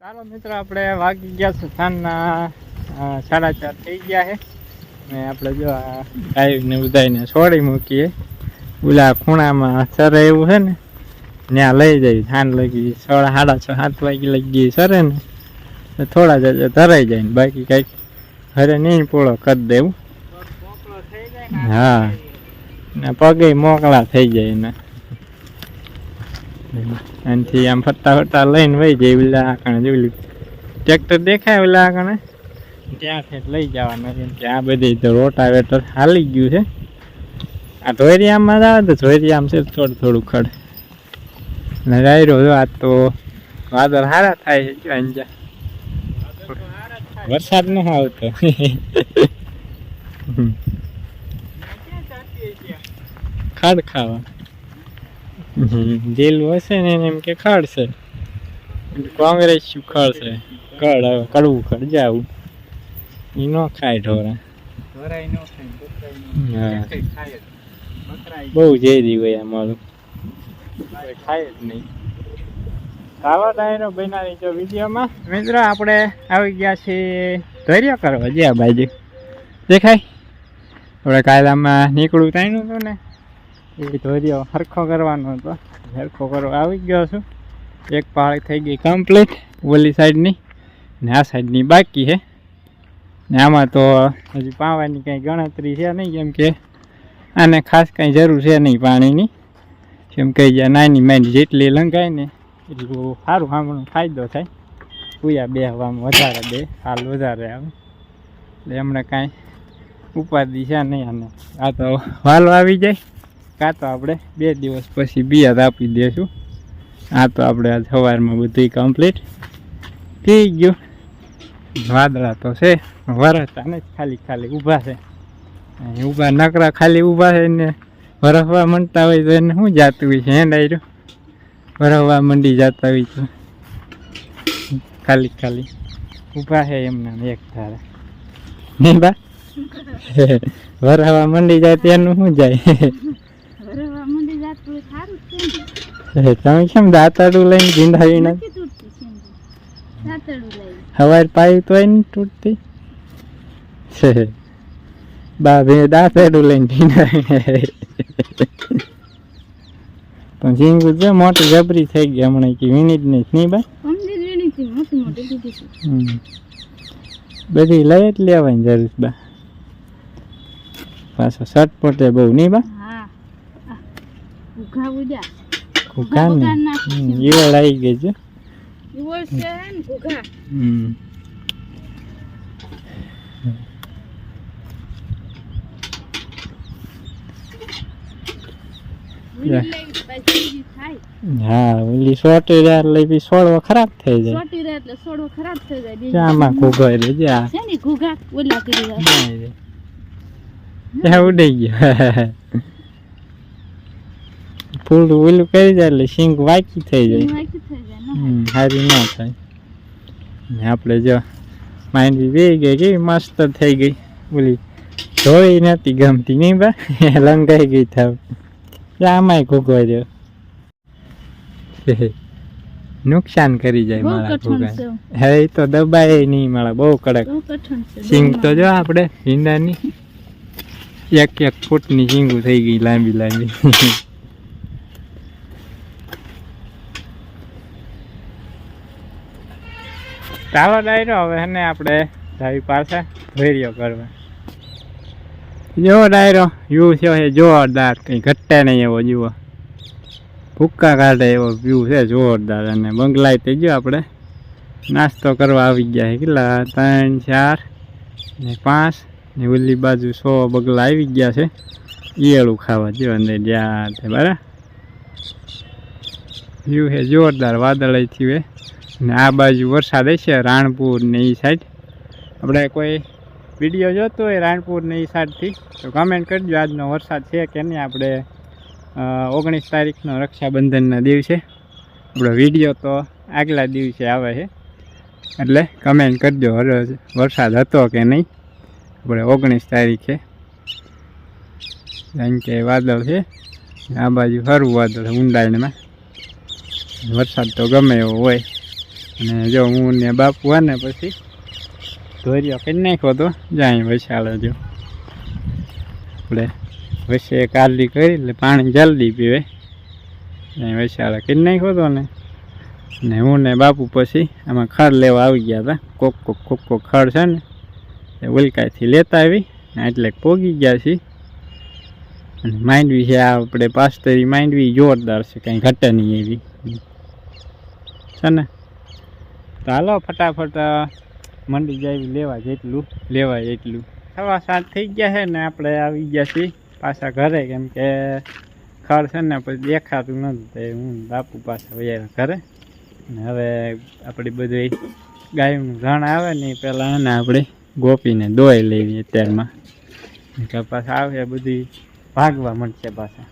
ચાલો મિત્રો, આપણે વાગી ગયા છે સાંજના સાડા ચાર થઈ ગયા છે. ને આપણે જો આ ગાયને ઉદાઈને છોડી મૂકીએ. ઓલા ખૂણામાં સરે એવું છે ને, ત્યાં લઈ જાય, સાંજ લગી સાડા સાડા છ, સાત વાગે ગઈ સરે ને. થોડા જ ધરાઈ જાય ને, બાકી કંઈક હરે નહીં પોળો કરી દેવું. હા. ને પગે મોકળા થઈ જાય ને. એનાથી આમ ફરતા ફરતા લઈને વહી જાય ઓલા આકણે જોઈ ટ્રેક્ટર દેખાય ઓલા આકણે ત્યાંથી લઈ જવાનું કેમ કે બધી તો રોટાવેટર હાલી ગયું છે. આ ધોરિયામાં આવે તો ધોરિયામ છે, થોડું થોડું ખડ. ને રાયરો જો, આ તો વાદળ સારા થાય છે વરસાદ ન આવતો. ખાડ ખાવા. દિલ હશે ને એને એમ કે ખડશે. કોંગ્રેસ શું ખાડશે? કડ કડવું કડ જાવું. એ ન ખાય ઢોરા. બહુ ઝેરી હોય અમારું. ખાય જ નહીં. ખાવા ડાયરો બનાવી જો વિડીયોમાં. મિત્રો આપણે આવી ગયા છીએ ધૈર્ય કરવા. જ્યાં બાજુ. દેખાય? આપણે કાલે આમાં નીકળું તાણ્યું હતું ને. એ ધોર્યો હરખો કરવાનો હતો. હરખો કરવા આવી ગયો છું. એક પાળી થઈ ગઈ કમ્પ્લીટ ઓલી સાઈડની ને આ સાઈડની બાકી છે. ને આમાં તો હજી પાવાની કંઈ ગણતરી છે નહીં, કેમ કે આને ખાસ કંઈ જરૂર છે નહીં પાણીની. કેમ કે જ્યાં નાની માની જેટલી લંગાય ને એટલું સારું સાંભળું, ફાયદો થાય. પૂયા બે હવામાં વધારે દે હાલ વધારે આવે એટલે હમણાં કાંઈ ઉપાધિ છે નહીં અને આ તો વાલો આવી જાય. કાં તો આપણે બે દિવસ પછી બિયાદ આપી દઈશું આ તો આપણે આજ સવારમાં બધું કમ્પ્લીટ થઈ ગયું. વાદળા તો છે, વરસતા જ ખાલી ખાલી ઊભા છે. અહીં ઊભા નકરા ખાલી ઊભા છે ને વરસવા માંડતા હોય તો એને શું જાતું હોય છે એ ડાયરો? વરસવા મંડી જતા હોય તો. ખાલી ખાલી ઊભા છે એમના એક ધારા. નહીં બા? વરસવા મંડી જાય તો એનું શું જાય વરવા મંડી જાતું હોય સારું જ છે ને. તમે કેમ દાંતરડું લઈને ભીંડાવી ના હવાર પાયું તો નહીં તૂટતી? છે બા બે દાંતરડું લઈને ભીંડાવી પણ ઝીંગું જો મોટી જબરી થઈ ગઈ હમણાં કે જ નહીં નહીં બા છે. બધી લઈ જ લેવાની જરૂર બા. પાછો શર્ટ પોતે બહુ નહીં બા? ઉઘા ઉજા ને. ઉઘા ઈવળ આવી ગઈ છે. ઈવળ છે ને ઉઘા. હમ. હા ઓલી શોર્ટ યાર લઈ બી છોડવા ખરાબ થઈ જાય. સોટી રહે એટલે સોડવો ખરાબ થઈ જાય ચામાં કુગોય રે જા. છે ને ઘૂઘા? ઓલા કરી રહ્યા. ત્યાં ઉડી ગયો? ફૂલ ઓલું કરી જાય એટલે સિંગ વાકી થઈ જાય. હારી ના થાય. ને આપણે જો માંડવી બી ગઈ કેવી મસ્ત થઈ ગઈ. ઓલી ધોઈ નથી ગમતી નહીં બા? લંગાઈ ગઈ થાવ. આમાંય ઘૂગો રહ્યો નુકસાન કરી જાય મારા ભૂગા ઘૂગા હવે તો દબાય નહીં મારા બહુ કડક. સિંગ તો જો આપણે ભીંડાની એક એક ફૂટની સિંગું થઈ ગઈ લાંબી લાંબી. ચાલો ડાયરો હવે ને આપણે જાવી પાસે ભેરિયો કરવા. જો ડાયરો વ્યૂ છે એ જોરદાર. કંઈ ઘટે નહીં એવો, જુઓ. ભૂક્કા કાઢે એવો વ્યૂ છે જોરદાર. અને બંગલાય થઈ ગયો આપણે. નાસ્તો કરવા આવી ગયા કેટલા? ત્રણ, ચાર, ને પાંચ. ને ઓલી બાજુ સો બગલા આવી ગયા છે. ઈયળું ખાવા જો અંદર જ્યાં બરાબર? વ્યૂ છે જોરદાર. વાદળ થયું ને આ બાજુ વરસાદ હશે રાણપુર ને એ સાઈડ આપણે કોઈ વીડિયો જોતો હોય રાણપુર ને એ સાઈડથી તો કમેન્ટ કરજો આજનો વરસાદ છે કે નહીં. આપણે ઓગણીસ તારીખનો રક્ષાબંધનના દિવસે. આપણો વીડિયો તો આગલા દિવસે આવે છે. એટલે કમેન્ટ કરજો હરરોજ વરસાદ હતો કે નહીં. આપણે ઓગણીસ તારીખે. કારણ કે વાદળ છે. આ બાજુ હરું વાદળ ઊંડાણમાં. વરસાદ તો ગમે એવો હોય. અને જો હું ને બાપુ હોય ને પછી ધોર્યો કરી નાખ્યો તો જાય વસાડે જો. આપણે વચ્ચે કાલી કરી, એટલે પાણી જલ્દી પીવે. ત્યાં વસાડે કરી નાખ્યો હતો ને. ને હું ને બાપુ પછી આમાં ખડ લેવા આવી ગયા હતા. કોક કોક કોક કોક ખડ છે ને, એ ઉલકાઈથી લેતા આવી. ને એટલે પોગી ગયા છીએ. અને માંડવી છે, આ આપણે પાસ્તરી માંડવી જોરદાર છે, કંઈ ઘટે નહીં એવી. છે ને? તો હાલો ફટાફટ મંડી જાય લેવા જેટલું લેવાય એટલું. સવા સાત થઈ ગયા છે ને આપણે આવી ગયા છીએ પાછા ઘરે, કેમ કે ખર છે ને પછી દેખાતું નથી, તો હું બાપુ પાછા વયા ઘરે. ને હવે આપણી બધી ગાયનું ઘણ આવે ને પહેલાં એને આપણે ગોપીને દોઈ લેવી અત્યારમાં. પાછા આવે બધી ભાગવા મળશે પાછા.